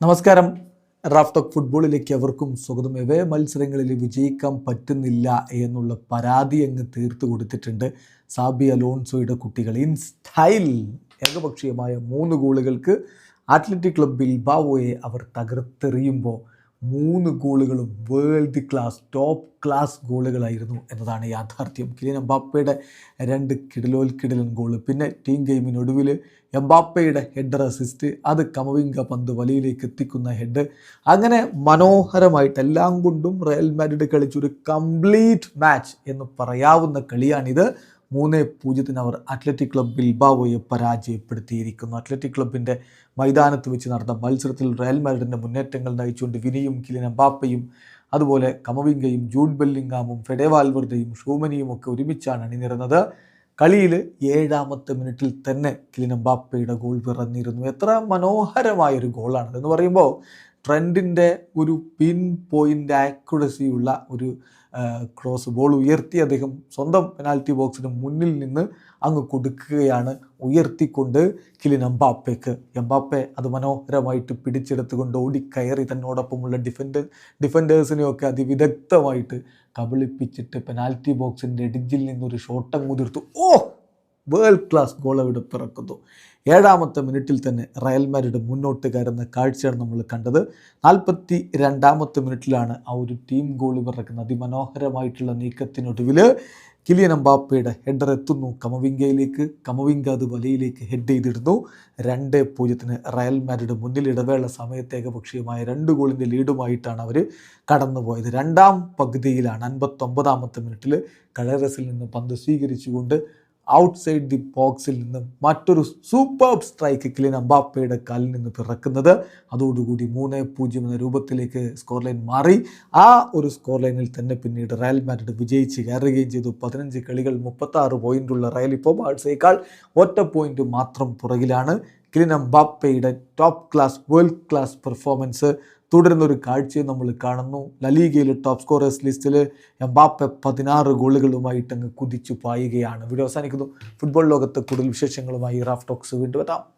നമസ്കാരം. Raf talk ഫുട്ബോളിലേക്ക് അവർക്കും സ്വാഗതം. എവേ മത്സരങ്ങളിൽ വിജയിക്കാൻ പറ്റുന്നില്ല എന്നുള്ള പരാതി അങ്ങ് തീർത്തു കൊടുത്തിട്ടുണ്ട് സാബി അലോൺസോയുടെ കുട്ടികൾ. ഇൻ സ്റ്റൈൽ ഏകപക്ഷീയമായ മൂന്ന് ഗോളുകൾക്ക് അത്ലറ്റിക് ക്ലബ്ബിൽ ബാവോയെ അവർ തകർത്തെറിയുമ്പോൾ മൂന്ന് ഗോളുകളും വേൾഡ് ക്ലാസ് ടോപ്പ് ക്ലാസ് ഗോളുകളായിരുന്നു എന്നതാണ് യാഥാർത്ഥ്യം. കിലിയൻ എംബാപ്പയുടെ രണ്ട് കിടലോൽക്കിടലൻ ഗോൾ പിന്നെ ടീം ഗെയിമിനൊടുവിൽ എംബാപ്പയുടെ ഹെഡർ അസിസ്റ്റ് അത് കമവിംഗ പന്ത് വലയിലേക്ക് എത്തിക്കുന്ന ഹെഡ് അങ്ങനെ മനോഹരമായിട്ട് എല്ലാം കൊണ്ടും റയൽ മാഡ്രിഡ് കളിച്ചൊരു കംപ്ലീറ്റ് മാച്ച് എന്ന് പറയാവുന്ന കളിയാണിത്. മൂന്ന് പൂജ്യത്തിന് അവർ അത്ലറ്റിക് ക്ലബ് ബിൽബാവോയെ പരാജയപ്പെടുത്തിയിരിക്കുന്നു. അത്ലറ്റിക് ക്ലബിന്റെ മൈതാനത്ത് വെച്ച് നടന്ന മത്സരത്തിൽ റയൽ മാഡ്രിഡിന്റെ മുന്നേറ്റങ്ങൾ നയിച്ചുകൊണ്ട് വിനിയും കിലിൻ എംബാപ്പയും അതുപോലെ കമവിംഗയും ജൂഡ് ബെല്ലിംഗാമും ഫെഡേവാൽവർദയും ഷൂമനിയും ഒക്കെ ഒരുമിച്ചാണ് അണിനിരുന്നത്. കളിയിൽ ഏഴാമത്തെ മിനിറ്റിൽ തന്നെ കിലിൻ എംബാപ്പയുടെ ഗോൾ പിറന്നിരുന്നു. എത്ര മനോഹരമായൊരു ഗോളാണ് എന്ന് പറയുമ്പോൾ ട്രെൻഡിന്റെ ഒരു പിൻ പോയിന്റ് ആക്യുറസിയുള്ള ഒരു ക്രോസ് ബോൾ ഉയർത്തി അദ്ദേഹം സ്വന്തം പെനാൽറ്റി ബോക്സിന് മുന്നിൽ നിന്ന് അങ്ങ് കൊടുക്കുകയാണ് ഉയർത്തിക്കൊണ്ട് കിലിൻ എംബാപ്പയ്ക്ക് എംബാപ്പെ അത് മനോഹരമായിട്ട് പിടിച്ചെടുത്തുകൊണ്ട് ഓടിക്കയറി തന്നോടൊപ്പമുള്ള ഡിഫൻഡ് ഡിഫൻഡേഴ്സിനെയൊക്കെ അതിവിദഗ്ധമായിട്ട് കബളിപ്പിച്ചിട്ട് പെനാൽറ്റി ബോക്സിന്റെ എഡിജിൽ നിന്നൊരു ഷോട്ടം മുതിർത്തു. ഓ! വേൾഡ് ക്ലാസ് ഗോൾ അവിടെ പിറക്കുന്നു. ഏഴാമത്തെ മിനിറ്റിൽ തന്നെ റയൽ മാഡ്രിഡ് മുന്നോട്ട് കയറുന്ന കാഴ്ചയാണ് നമ്മൾ കണ്ടത്. നാൽപ്പത്തി രണ്ടാമത്തെ മിനിറ്റിലാണ് ആ ഒരു ടീം ഗോൾ പിറക്കുന്ന അതിമനോഹരമായിട്ടുള്ള നീക്കത്തിനൊടുവിൽ കിലിയൻ അമ്പാപ്പയുടെ ഹെഡർ എത്തുന്നു. കമവിങ്കയിലേക്ക് കമവിങ്ക അത് വലയിലേക്ക് ഹെഡ് ചെയ്തിടുന്നു രണ്ട് പൂജ്യത്തിന് റയൽ മാഡ്രിഡ് മുന്നിൽ ഇടവേള സമയത്ത് ഏകപക്ഷീയമായ രണ്ട് ഗോളിന്റെ ലീഡുമായിട്ടാണ് അവർ കടന്നുപോയത്. രണ്ടാം പകുതിയിലാണ് അൻപത്തൊമ്പതാമത്തെ മിനിറ്റിൽ കളറസിൽ നിന്ന് പന്ത് സ്വീകരിച്ചുകൊണ്ട് ഔട്ട്സൈഡ് ദി ബോക്സിൽ നിന്നും മറ്റൊരു സൂപ്പർ സ്ട്രൈക്ക് കിലിൻ അമ്പാപ്പയുടെ കാലിൽ നിന്ന് പിറക്കുന്നത്. അതോടുകൂടി മൂന്ന് പൂജ്യം എന്ന രൂപത്തിലേക്ക് സ്കോർ ലൈൻ മാറി. ആ ഒരു സ്കോർ ലൈനിൽ തന്നെ പിന്നീട് റയൽ മാഡ്രിഡ് വിജയിച്ച് കയറുകയും ചെയ്തു. പതിനഞ്ച് കളികൾ മുപ്പത്താറ് പോയിന്റുള്ള റയൽ ഇപ്പോൾ ബാഴ്സയേക്കാൾ ഒറ്റ പോയിന്റ് മാത്രം പുറകിലാണ്. Kylian അമ്പാപ്പയുടെ top class world class performance തുടരുന്ന ഒരു കാഴ്ചയും നമ്മൾ കാണുന്നു. ലലീഗയിലെ ടോപ്പ് സ്കോറേഴ്സ് ലിസ്റ്റിൽ എംബാപ്പെ പതിനാറ് ഗോളുകളുമായിട്ട് അങ്ങ് കുതിച്ചു പായുകയാണ്. വീഡിയോ അവസാനിക്കുന്നു. ഫുട്ബോൾ ലോകത്ത് കൂടുതൽ വിശേഷങ്ങളുമായി റാഫ് ടോക്സ് വീണ്ടും എത്താം.